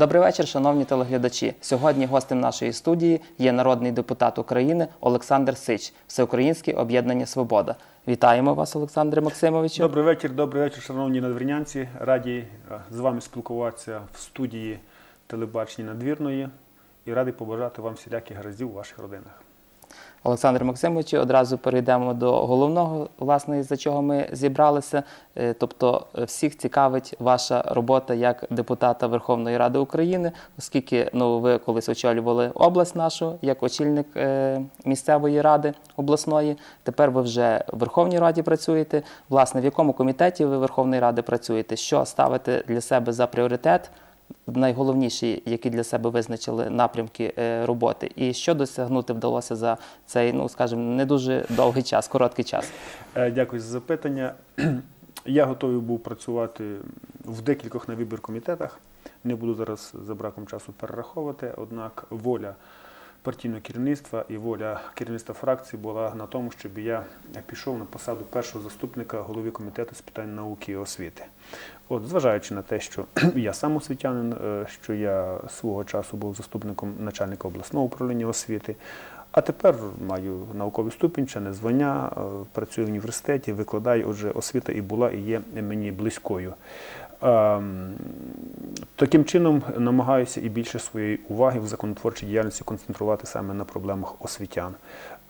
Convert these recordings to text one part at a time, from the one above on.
Добрий вечір, шановні телеглядачі. Сьогодні гостем нашої студії є народний депутат України Олександр Сич, Всеукраїнське об'єднання Свобода. Вітаємо вас, Олександре Максимовичу. Добрий вечір, добрий вечір, шановні надвірнянці. Раді е, з вами спілкуватися в студії телебачення надвірної і радий побажати вам всіляких гараздів у ваших родинах. Олександр Максимовичу, одразу перейдемо до головного, власне, за чого ми зібралися. Е, Тобто, е, всіх цікавить ваша робота як депутата Верховної Ради України, оскільки ну ви колись очолювали область нашу як очільник е, місцевої ради обласної. Тепер ви вже в Верховній Раді працюєте. Власне, в якому комітеті ви Верховної Ради працюєте? Що ставите для себе за пріоритет? Найголовніші, які для себе визначили напрямки е, роботи, і що досягнути вдалося за цей, ну скажімо, не дуже довгий час, короткий час. Е, Дякую за запитання. Я готовий був працювати в декількох на вибір комітетах. Не буду зараз за браком часу перераховувати, однак воля партійного керівництва і воля керівництва фракції була на тому, щоб я пішов на посаду першого заступника голови комітету з питань науки і освіти. От, зважаючи на те, що я сам освітянин, е, що я свого часу був заступником начальника обласного управління освіти, а тепер маю науковий ступінь, ще не звання, е, працюю в університеті, викладаю, отже, освіта і була, і є мені близькою. Ем, Таким чином намагаюся і більше своєї уваги в законотворчій діяльності концентрувати саме на проблемах освітян.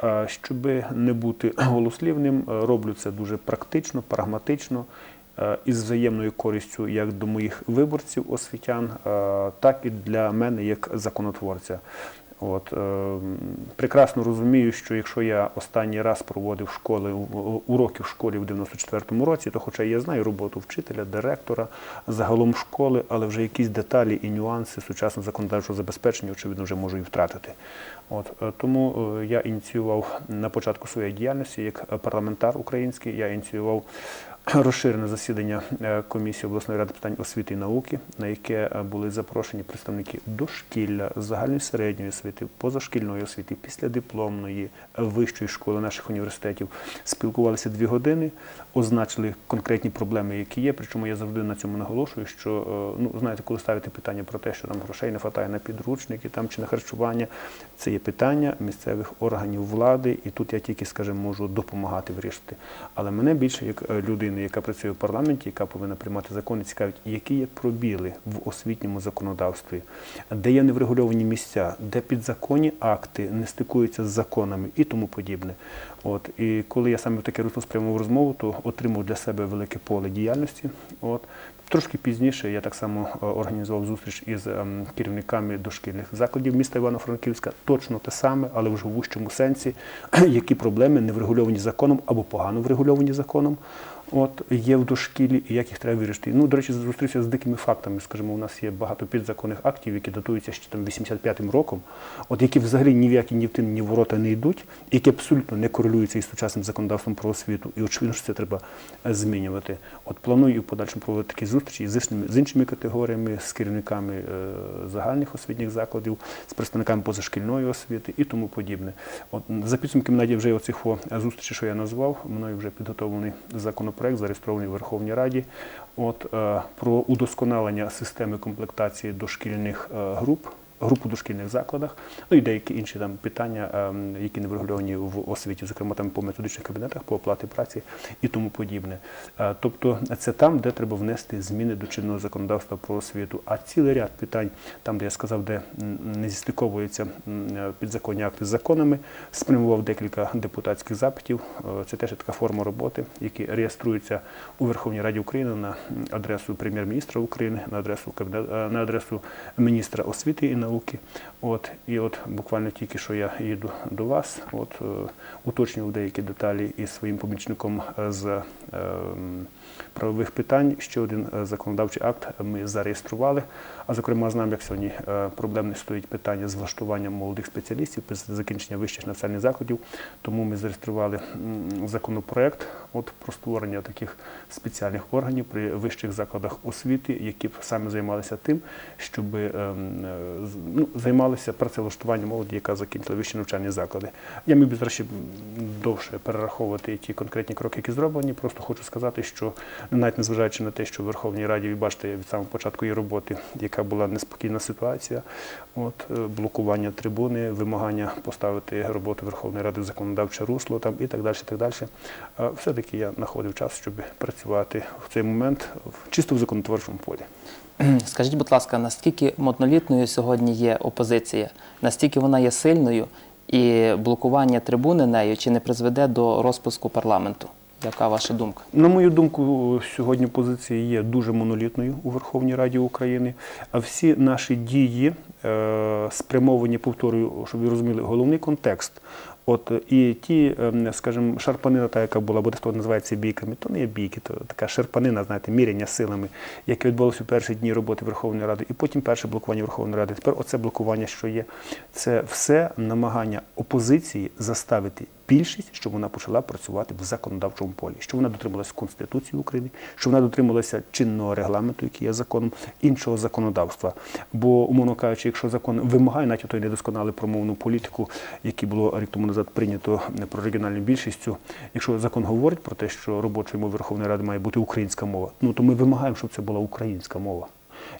Е, Щоб не бути голослівним, е, роблю це дуже практично, прагматично е, із взаємною користю як до моїх виборців освітян, так і для мене як законотворця. От, е, прекрасно розумію, що якщо я останній раз проводив школи уроки в школі в 94-му році, то хоча я знаю роботу вчителя, директора, загалом школи, але вже якісь деталі і нюанси сучасного законодавчого забезпечення, очевидно, вже можу і втратити. От, е, тому е, я ініціював на початку своєї діяльності як парламентар український, я ініціював розширене засідання е, комісії обласної ради питань освіти і науки, на яке е, були запрошені представники дошкілля, загальної середньої освіти, позашкільної освіти, післядипломної, е, вищої школи наших університетів. Спілкувалися дві години, означили конкретні проблеми, які є. Причому я завжди на цьому наголошую, що ну знаєте, коли ставите питання про те, що там грошей не вистачає на підручники там чи на харчування, це є питання місцевих органів влади, і тут я тільки, скажімо, можу допомагати вирішити. Але мене більше як е, людини, яка працює в парламенті, яка повинна приймати закони, цікавить, які є пробіли в освітньому законодавстві, де є неврегульовані місця, де підзаконні акти не стикуються з законами і тому подібне. От і коли я саме в таке русло спрямував розмову, то отримав для себе велике поле діяльності. От трошки пізніше я так само е, організував зустріч із ем, керівниками дошкільних закладів міста Івано-Франківська. Точно те саме, але вже в вущому сенсі, які проблеми не врегульовані законом або погано врегульовані законом. От є в дошкілі, і як їх треба вирішити. Ну, до речі, зустрівся з дикими фактами. Скажімо, у нас є багато підзаконних актів, які датуються ще там 85-м роком, от які взагалі ні в які ні в тин, ні в ворота не йдуть, які абсолютно не корелюються із сучасним законодавством про освіту. І очевидно, що це треба е, змінювати. От планую в подальшому проводити такі зустрічі з іншими, з іншими категоріями, з керівниками е, загальних освітніх закладів, з представниками позашкільної освіти і тому подібне. От за підсумками навіть вже оцих зустрічей, що я назвав, мною вже підготовлений законопроект, зареєстрований в Верховній Раді. От е, про удосконалення системи комплектації дошкільних е, груп. Груп у дошкільних закладах, ну і деякі інші там питання, ем, які не врегульовані в освіті, зокрема там по методичних кабінетах, по оплаті праці і тому подібне. Е, Тобто це там, де треба внести зміни до чинного законодавства про освіту. А цілий ряд питань, там, де я сказав, де не зістиковуються е, підзаконні акти з законами, спрямував декілька депутатських запитів. Е, Це теж така форма роботи, які реєструються у Верховній Раді України на адресу прем'єр-міністра України, на адресу на адресу міністра освіти і науки. От і от буквально тільки що я їду до вас, от е, уточнював деякі деталі із своїм помічником е, з е, м, правових питань. Ще один е, законодавчий акт ми зареєстрували. А зокрема, знаємо, як сьогодні е, проблемне стоїть питання з влаштуванням молодих спеціалістів після закінчення вищих навчальних закладів. Тому ми зареєстрували законопроект от про створення таких спеціальних органів при вищих закладах освіти, які б саме займалися тим, щоб ем, е, ну, займалися працевлаштуванням молоді, яка закінчила вищі навчальні заклади. Я міг би зараз довше перераховувати ті конкретні кроки, які зроблені. Просто хочу сказати, що навіть незважаючи на те, що в Верховній Раді, ви бачите, від самого початку її роботи, яка була неспокійна ситуація, от е, блокування трибуни, вимагання поставити роботу Верховної Ради в законодавче русло там і так далі. І так далі. Е, Все-таки я знаходив час, щоб працювати в цей момент чисто в законотворчому полі. Скажіть, будь ласка, наскільки монолітною сьогодні є опозиція? Настільки вона є сильною, і блокування трибуни нею чи не призведе до розпуску парламенту? Яка ваша думка? На мою думку, сьогодні позиція є дуже монолітною у Верховній Раді України. А всі наші дії е, спрямовані, повторюю, щоб ви розуміли, головний контекст. От і ті, ем, скажімо, шарпанина, та яка була, бо хто називається бійками, то не є бійки, то така шарпанина, знаєте, міряння силами, яке відбулося у перші дні роботи Верховної Ради, і потім перше блокування Верховної Ради. Тепер оце блокування, що є, це все намагання опозиції заставити більшість, щоб вона почала працювати в законодавчому полі, щоб вона дотрималася Конституції України, щоб вона дотрималася чинного регламенту, який є законом, іншого законодавства. Бо, умовно кажучи, якщо закон вимагає навіть той недосконалий промовну політику, який було рік тому назад прийнято про регіональну більшістю, якщо закон говорить про те, що робочою мовою Верховної Ради має бути українська мова, ну то ми вимагаємо, щоб це була українська мова.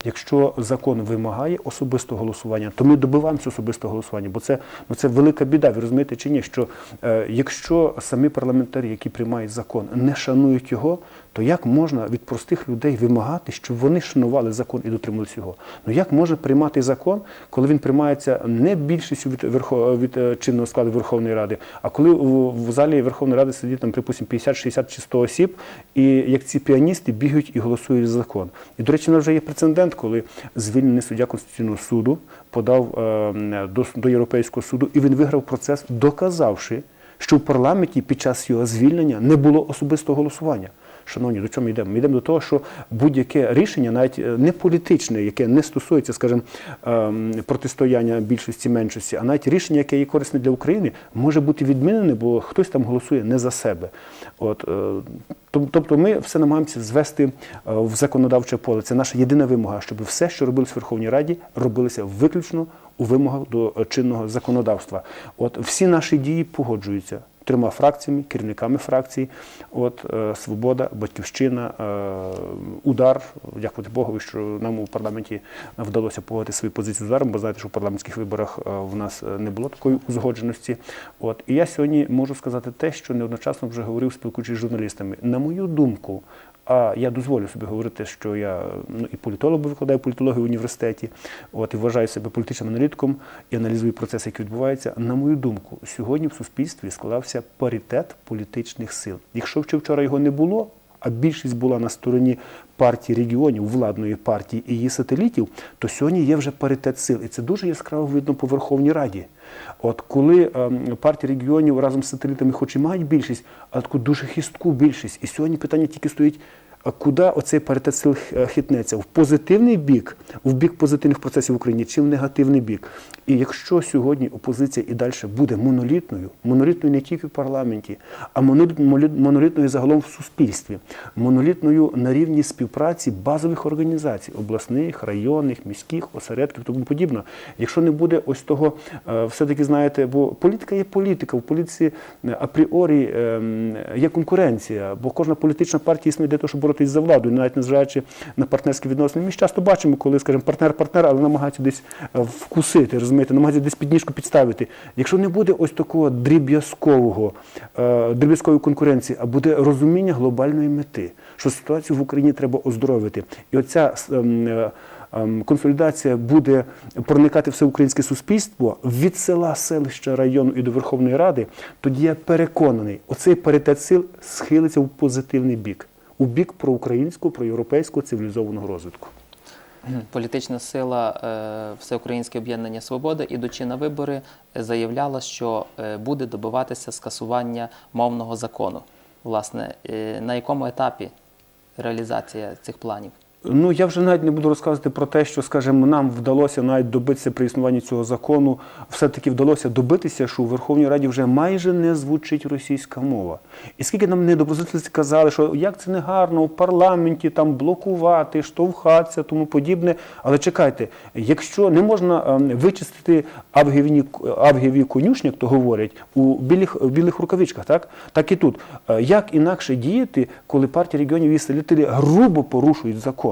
Якщо закон вимагає особистого голосування, то ми добиваємося особистого голосування, бо це, ну, це велика біда. Ви розумієте чи ні? Що е, якщо самі парламентарі, які приймають закон, не шанують його, то як можна від простих людей вимагати, щоб вони шанували закон і дотримувалися його? Ну як може приймати закон, коли він приймається не більшістю від, верхо, від е, чинного складу Верховної Ради, а коли в залі Верховної Ради сидить там, припустимо, 50, 60 чи 100 осіб, і як ці піаністи бігають і голосують за закон. І, до речі, у нас вже є прецедент, коли звільнений суддя Конституційного суду подав е, до, до Європейського суду, і він виграв процес, доказавши, що в парламенті під час його звільнення не було особистого голосування. Шановні, до чого ми йдемо? Ми йдемо до того, що будь-яке рішення, навіть е, не політичне, яке не стосується, скажімо, ем, протистояння більшості меншості, а навіть рішення, яке є корисне для України, може бути відмінене, бо хтось там голосує не за себе. От, е, Тобто ми все намагаємося звести е, в законодавче поле. Це наша єдина вимога, щоб все, що робилось в Верховній Раді, робилося виключно у вимогах до чинного законодавства. От всі наші дії погоджуються трьома фракціями, керівниками фракцій. От е, Свобода, Батьківщина, е, удар. Дякувати Богу, що нам у парламенті вдалося погодити свою позицію з ударом, бо знаєте, що в парламентських виборах е, в нас не було такої узгодженості. От і я сьогодні можу сказати те, що неодночасно вже говорив, спілкуючись з журналістами. На мою думку, а я дозволю собі говорити, що я ну, і політолог викладаю політологію в університеті, от і вважаю себе політичним аналітиком і аналізую процеси, які відбуваються. На мою думку, сьогодні в суспільстві склався паритет політичних сил. Якщо ще вчора його не було, а більшість була на стороні партії регіонів, владної партії і її сателітів, то сьогодні є вже паритет сил. І це дуже яскраво видно по Верховній Раді. От коли ем, партії регіонів разом з сателітами хоч і мають більшість, але таку дуже хистку більшість. І сьогодні питання тільки стоїть. Куди оцей паритет сил е, хитнеться? В позитивний бік, в бік позитивних процесів в Україні, чи в негативний бік? І якщо сьогодні опозиція і далі буде монолітною, монолітною не тільки в парламенті, а монолітною загалом в суспільстві, монолітною на рівні співпраці базових організацій, обласних, районних, міських, осередків, тому подібне. Якщо не буде ось того, е, все-таки знаєте, бо політика є політика, в політиці е, апріорі ем, є конкуренція, бо кожна політична партія існує для того, щоб боротися за владу, навіть незважаючи на партнерські відносини. Ми часто бачимо, коли, скажімо, партнер-партнер, але намагається десь е, вкусити, розумієте, намагається десь підніжку підставити. Якщо не буде ось такого дріб'язкового, е, дріб'язкової конкуренції, а буде розуміння глобальної мети, що ситуацію в Україні треба оздоровити. І оця ем, е, ем, консолідація буде проникати все українське суспільство від села, селища, району і до Верховної Ради, тоді я переконаний, оцей паритет сил схилиться в позитивний бік, у бік проукраїнського, проєвропейського цивілізованого розвитку. Політична сила е, Всеукраїнське об'єднання Свобода, ідучи на вибори, е, заявляла, що е, буде добиватися скасування мовного закону. Власне, на якому етапі реалізація цих планів? Ну, я вже навіть не буду розказувати про те, що, скажімо, нам вдалося навіть добитися при існуванні цього закону. Все-таки вдалося добитися, що у Верховній Раді вже майже не звучить російська мова. І скільки нам недоброзичливці казали, що як це не гарно у парламенті там блокувати, штовхатися, тому подібне. Але чекайте, якщо не можна ем, вичистити авгієві, авгієві конюшні, як то говорять, у білих, в білих рукавичках, так? так і тут. Е, Як інакше діяти, коли партія регіонів і селітелі грубо порушують закон?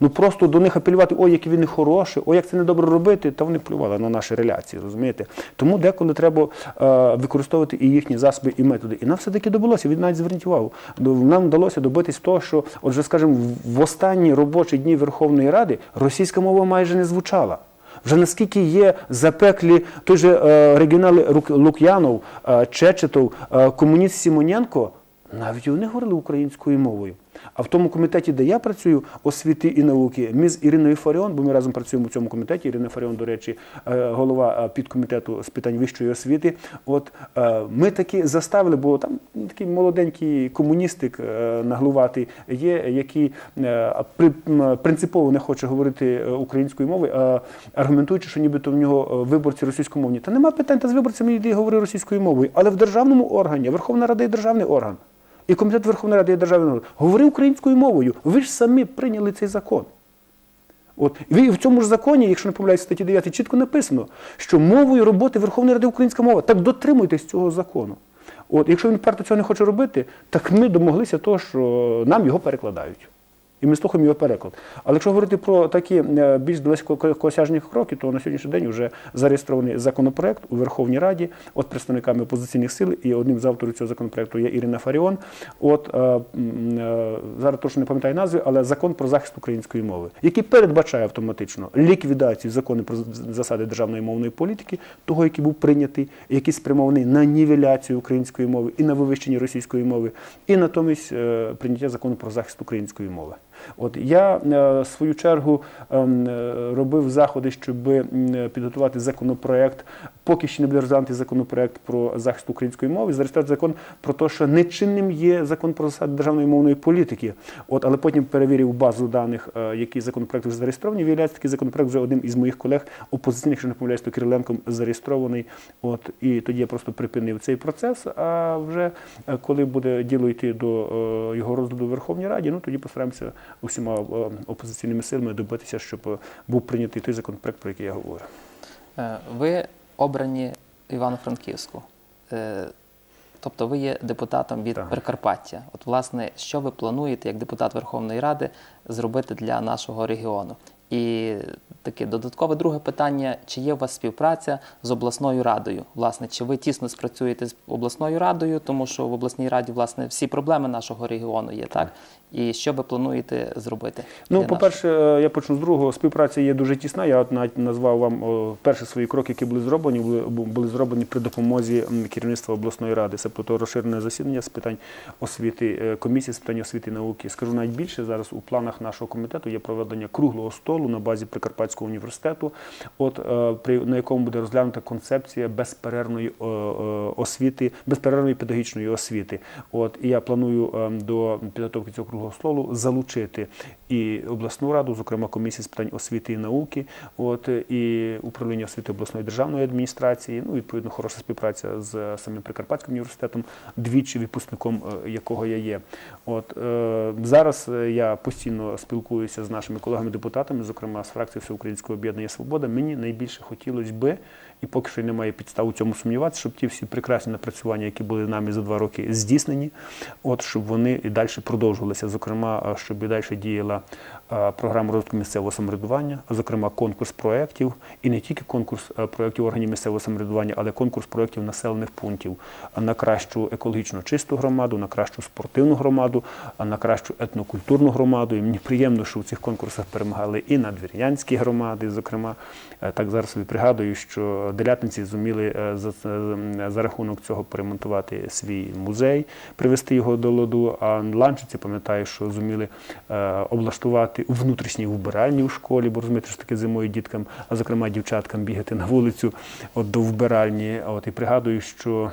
Ну просто до них апелювати, ой, які вони хороші, ой, як це недобре робити, та вони плювали на наші реляції, розумієте? Тому деколи треба е, використовувати і їхні засоби, і методи. І нам все-таки довелося, від навіть зверніть увагу, нам вдалося добитись того, що, отже, скажімо, в- останні робочі дні Верховної Ради російська мова майже не звучала. Вже наскільки є запеклі той же е, регіонал Рук- Лук'янов, е, Чечетов, е, комуніст Сімоненко, навіть вони говорили українською мовою. А в тому комітеті, де я працюю, освіти і науки, ми з Іриною Фаріон, бо ми разом працюємо в цьому комітеті. Ірина Фаріон, до речі, е, голова е, підкомітету з питань вищої освіти. От е, ми таки заставили, бо там такий молоденький комуністик наглуватий є, який при- принципово не хоче говорити українською мовою, аргументуючи, що нібито в нього виборці російськомовні. Та нема питань, та з виборцями йди говори російською мовою. Але в державному органі, Верховна Рада є державний орган. І комітет Верховної Ради і Державної орган. Говори українською мовою. Ви ж самі прийняли цей закон. От ви в цьому ж законі, якщо не помиляюсь, статті 9 чітко написано, що мовою роботи Верховної Ради українська мова. Так дотримуйтесь цього закону. От, якщо він перто цього не хоче робити, так ми домоглися того, що нам його перекладають. І ми слухаємо його переклад. Але якщо говорити про такі е, більш далекосяжні кроки, то на сьогоднішній день вже зареєстрований законопроект у Верховній Раді от представниками опозиційних сил, і одним з авторів цього законопроекту є Ірина Фаріон. От е, е, зараз точно не пам'ятаю назви, але закон про захист української мови, який передбачає автоматично ліквідацію закону про засади державної мовної політики, того, який був прийнятий, який спрямований на нівеляцію української мови і на вивищення російської мови, і натомість прийняття закону про захист української мови. От я е, в свою чергу ем, е, робив заходи, щоб підготувати законопроект. Поки ще не буде розглянутий законопроект про захист української мови, зареєструвати закон про те, що нечинним є закон про засади державної мовної політики. От, але потім перевірив базу даних, е, які законопроекти вже зареєстровані. Виявляється, такий законопроект вже одним із моїх колег опозиційних, якщо не помиляюсь, то Кириленком зареєстрований. От і тоді я просто припинив цей процес. А вже е, коли буде діло йти до е, його розгляду в Верховній Раді, ну тоді постараємося усіма опозиційними силами добитися, щоб був прийнятий той законопроект, про який я говорю. Ви обрані Івано-Франківську. Е, Тобто ви є депутатом від Так. Прикарпаття. От, власне, що ви плануєте як депутат Верховної Ради зробити для нашого регіону? І таке додаткове друге питання: чи є у вас співпраця з обласною радою? Власне, чи ви тісно спрацюєте з обласною радою, тому що в обласній раді власне всі проблеми нашого регіону є, так? І що ви плануєте зробити? Ну, по-перше, е, я почну з другого. Співпраця є дуже тісна. Я от навіть назвав вам перші свої кроки, які були зроблені, були, були зроблені при допомозі керівництва обласної ради. Це то розширене засідання з питань освіти, е, комісії з питань освіти і науки. Скажу навіть більше зараз у планах нашого комітету є проведення круглого столу на базі Прикарпатського університету, от е, при на якому буде розглянута концепція безперервної е, е, освіти, безперервної педагогічної освіти. От і я планую до підготовки цього круглого столу залучити і обласну раду, зокрема комісію з питань освіти і науки, от і управління освіти обласної державної адміністрації. Ну відповідно хороша співпраця з самим Прикарпатським університетом, двічі випускником якого я є. От зараз я постійно спілкуюся з нашими колегами-депутатами, зокрема з фракції Всеукраїнського об'єднання Свобода. Мені найбільше хотілося би, і поки що немає підстав у цьому сумніватися, щоб ті всі прекрасні напрацювання, які були нами за два роки здійснені, от щоб вони і далі продовжувалися. Зокрема, щоб і далі діяла програма розвитку місцевого самоврядування, зокрема конкурс проєктів, і не тільки конкурс проєктів органів місцевого самоврядування, але конкурс проєктів населених пунктів на кращу екологічно чисту громаду, на кращу спортивну громаду, на кращу етнокультурну громаду. І мені приємно, що в цих конкурсах перемагали і надвір'янські громади. Зокрема, Е, так зараз собі пригадую, що делятниці зуміли е, за, е, за рахунок цього поремонтувати свій музей, привести його до ладу. А ланчиці пам'ятаю, що зуміли е, облаштувати внутрішні вбиральні у школі, бо розумієте, що таке зимою діткам, а зокрема дівчаткам бігати на вулицю от до вбиральні. От і пригадую, що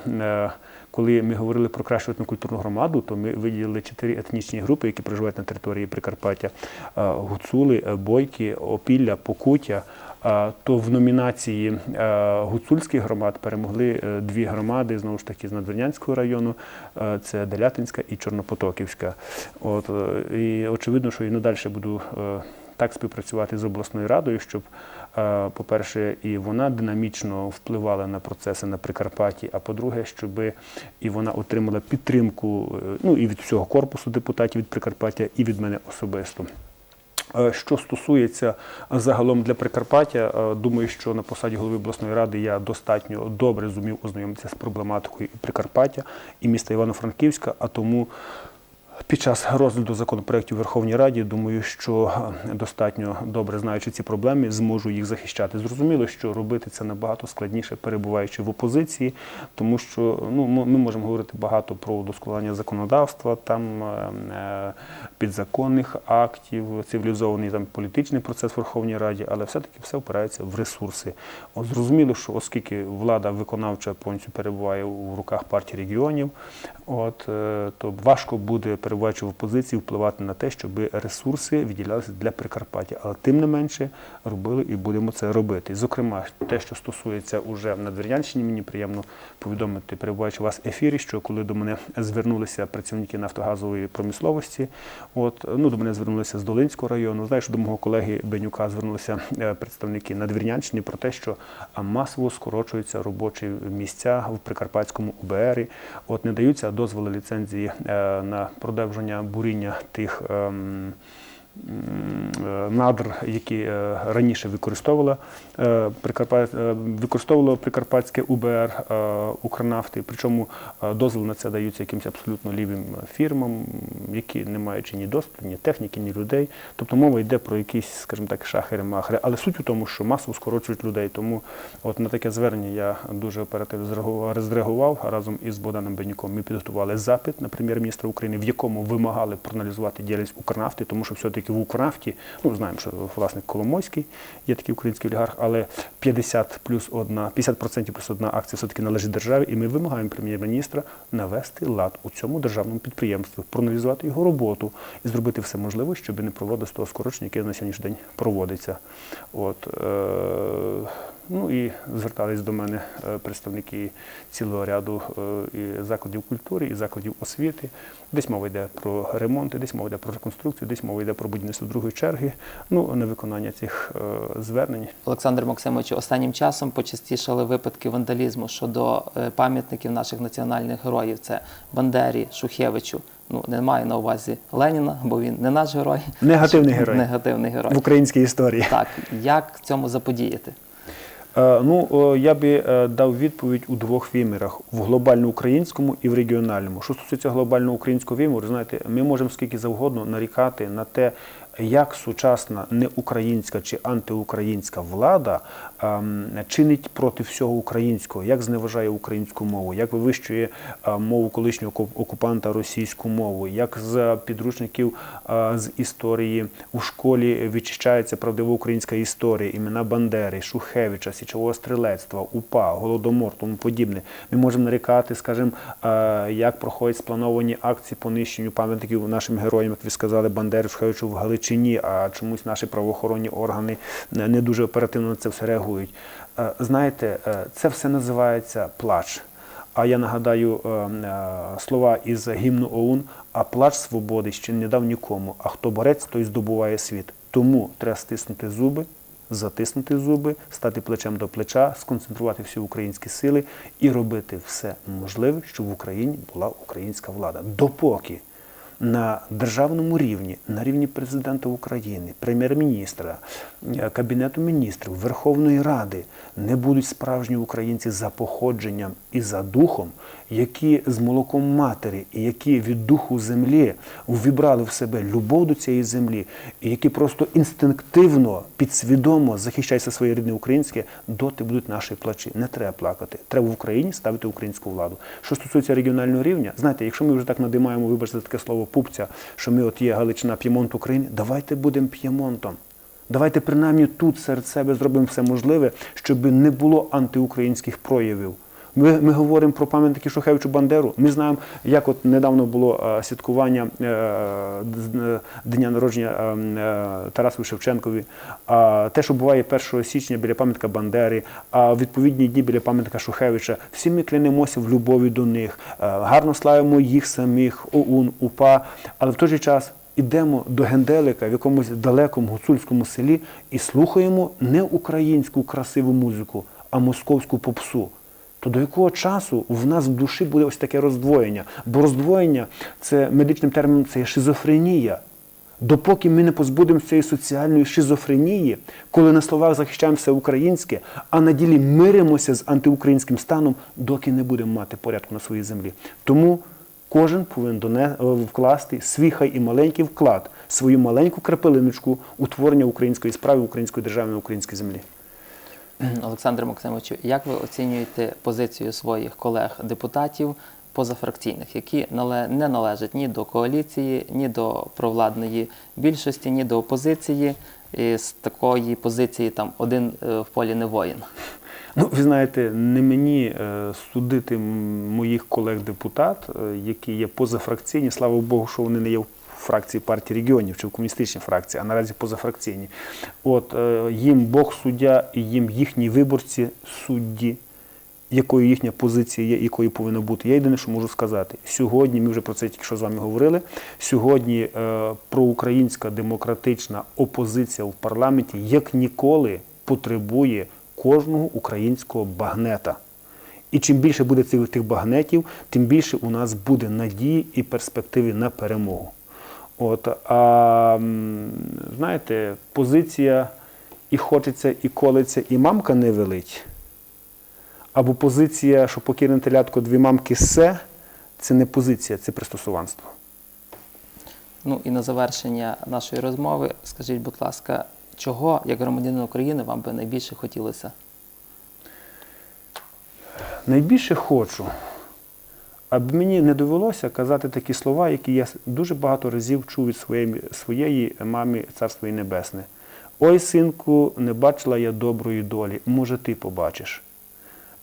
коли ми говорили про кращу етнокультурну громаду, то ми виділили чотири етнічні групи, які проживають на території Прикарпаття: гуцули, бойки, опілля, покуття. То в номінації е, гуцульських громад перемогли е, дві громади знову ж таки з Надвірнянського району. е, Це Делятинська і Чорнопотоківська. От і очевидно, що і надалі буду так співпрацювати з обласною радою, щоб, по-перше, і вона динамічно впливала на процеси на Прикарпатті. А по-друге, щоб і вона отримала підтримку ну і від всього корпусу депутатів від Прикарпаття, і від мене особисто. Е, Що стосується загалом для Прикарпаття, е, думаю, що на посаді голови обласної ради я достатньо добре зумів ознайомитися з проблематикою Прикарпаття і міста Івано-Франківська, а тому під час розгляду законопроєктів у Верховній Раді думаю, що е, достатньо добре знаючи ці проблеми, зможу їх захищати. Зрозуміло, що робити це набагато складніше, перебуваючи в опозиції, тому що ну ми можемо говорити багато про удосконалення законодавства, там е, е, підзаконних актів, цивілізований там політичний процес в Верховній Раді, але все-таки все опирається в ресурси. От зрозуміло, що оскільки влада виконавча повністю перебуває у руках партії регіонів, от е, то важко буде перебуваючи в опозиції впливати на те, щоб ресурси виділялися для Прикарпаття. Але тим не менше робили і будемо це робити. Зокрема, те, що стосується уже на Двірнянщині, мені приємно повідомити, перебуваючи у вас в ефірі, що коли до мене звернулися працівники нафтогазової промисловості, от ну до мене звернулися з Долинського району. Знаєш, до мого колеги Бенюка звернулися е, представники Надвірнянщини про те, що масово скорочуються робочі місця в Прикарпатському УБРі. От не даються дозволи ліцензії е, на продовження буріння тих. Е, Надр, які е, раніше використовувала е, використовувало Прикарпатське УБР Укрнафти, причому дозвіл на це даються якимось абсолютно лівим фірмам, які не маючи ні доступу, ні техніки, ні людей. Тобто мова йде про якісь, скажімо так, шахери-махери. Але суть у тому, що масово скорочують людей. Тому от на таке звернення я дуже оперативно зреагував- разом із Богданом Бенюком. Ми підготували запит на прем'єр-міністра України, в якому вимагали проаналізувати діяльність Укрнафти, тому що все-таки в Укрнафті, ну знаємо, що власник Коломойський є такий український олігарх, але 50 плюс одна, 50% плюс одна акція все-таки належить державі, і ми вимагаємо прем'єр-міністра навести лад у цьому державному підприємстві, проаналізувати його роботу і зробити все можливе, щоб не проводити з того скорочення, яке на сьогоднішній день проводиться. От, е, ну і звертались до мене е, представники цілого ряду е, і закладів культури, і закладів освіти. Десь мова йде про ремонти, десь мова йде про реконструкцію, десь мова йде про будівництво другої черги. Ну, на виконання цих е, звернень Олександр Максимович, останнім часом почастішали випадки вандалізму щодо пам'ятників наших національних героїв. Це Бандері, Шухевичу. Ну не маю на увазі Леніна, бо він не наш герой. Негативний герой. Негативний герой. в українській історії. Так, як цьому заподіяти? Е, Ну, я би е, дав відповідь у двох вимірах: в глобально-українському і в регіональному. Що стосується глобально-українського виміру, знаєте, ми можемо скільки завгодно нарікати на те, як сучасна неукраїнська чи антиукраїнська влада ем, чинить проти всього українського, як зневажає українську мову, як вивищує е, мову колишнього окупанта російську мову, як з підручників е, з історії у школі відчищається правдива українська історія, імена Бандери, Шухевича, Січового стрілецтва, УПА, Голодомор, тому подібне. Ми можемо нарікати, скажімо, е, як проходять сплановані акції по нищенню пам'ятників нашим героям, як ви сказали, Бандери, Шухевичу в Галичині, а чомусь наші правоохоронні органи не не дуже оперативно на це все реагують. Е, Знаєте, е, це все називається плач. А я нагадаю е, е, слова із гімну ОУН, а плач свободи ще не дав нікому. А хто борець, той здобуває світ. Тому треба стиснути зуби, затиснути зуби, стати плечем до плеча, сконцентрувати всі українські сили і робити все можливе, щоб в Україні була українська влада. Допоки на державному рівні, на рівні президента України, прем'єр-міністра, е, кабінету міністрів, Верховної Ради не будуть справжні українці за походженням і за духом, які з молоком матері які від духу землі ввібрали в себе любов до цієї землі, які просто інстинктивно, підсвідомо захищаються своє рідне українське, доти будуть наші плачі. Не треба плакати. Треба в Україні ставити українську владу. Що стосується регіонального рівня, знаєте, якщо ми вже так надимаємо, вибачте таке слово пупця, що ми от є Галичина, П'ємонт України, давайте будемо П'ємонтом. Давайте принаймні тут серед себе зробимо все можливе, щоб не було антиукраїнських проявів. Ми, ми говоримо про пам'ятники Шухевичу Бандеру. Ми знаємо, як от недавно було е, святкування е, е, дня народження Тарасові Шевченкові. А те, що буває 1 січня біля пам'ятника Бандери, а відповідні дні біля пам'ятника Шухевича, всі ми клянемося в любові до них, гарно славимо їх самих, ОУН, УПА, але в той же час. Ідемо до Генделика в якомусь далекому гуцульському селі і слухаємо не українську красиву музику, а московську попсу. То до якого часу в нас в душі буде ось таке роздвоєння? Бо роздвоєння це медичним терміном це є шизофренія. Допоки ми не позбудемося цієї соціальної шизофренії, коли на словах захищаємо все українське, а на ділі миримося з антиукраїнським станом, доки не будемо мати порядку на своїй землі. Тому кожен повинен е, вкласти свій хай і маленький вклад, свою маленьку крапелиночку у творення української справи, української держави на українській землі. Олександре Максимовичу, як ви оцінюєте позицію своїх колег-депутатів позафракційних, які не належать ні до коаліції, ні до провладної більшості, ні до опозиції? І з такої позиції там один е, в полі не воїн. Ну, ви знаєте, не мені е, судити моїх колег-депутат, е, які є позафракційні. Слава Богу, що вони не є фракції партії регіонів чи в комуністичній фракції, а наразі позафракційні. От їм Бог суддя і їм їхні виборці судді. Якою їхня позиція є, якою повинна бути. Я єдине, що можу сказати. Сьогодні, ми вже про це тільки що з вами говорили. Сьогодні е, проукраїнська демократична опозиція в парламенті як ніколи потребує кожного українського багнета. І чим більше буде цих тих багнетів, тим більше у нас буде надії і перспективи на перемогу. От, а знаєте, позиція і хочеться, і колиться, і мамка не велить. Або позиція, що покірне телятко дві мамки все, це не позиція, це пристосуванство. Ну і на завершення нашої розмови, скажіть, будь ласка, чого, як громадянин України, вам би найбільше хотілося? Найбільше хочу, аби мені не довелося казати такі слова, які я дуже багато разів чув від своєї, своєї мами Царство їй Небесне. Ой, синку, не бачила я доброї долі, може, ти побачиш.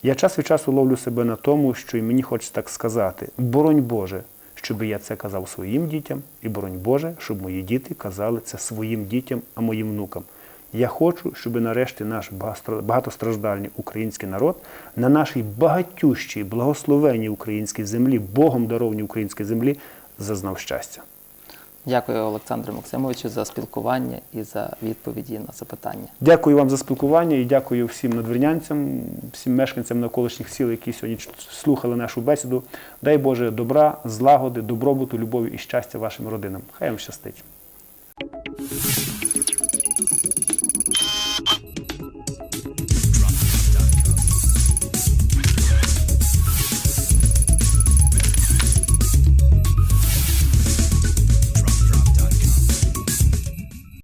Я час від часу ловлю себе на тому, що і мені хочеться так сказати. Боронь Боже, щоб я це казав своїм дітям, і боронь Боже, щоб мої діти казали це своїм дітям, а моїм внукам. Я хочу, щоб нарешті наш багатостраждальний український народ на нашій багатющій, благословенній українській землі, Богом дарованій українській землі, зазнав щастя. Дякую, Олександру Максимовичу, за спілкування і за відповіді на запитання. Дякую вам за спілкування і дякую всім надвірнянцям, всім мешканцям навколишніх сіл, які сьогодні слухали нашу бесіду. Дай Боже добра, злагоди, добробуту, любові і щастя вашим родинам. Хай вам щастить.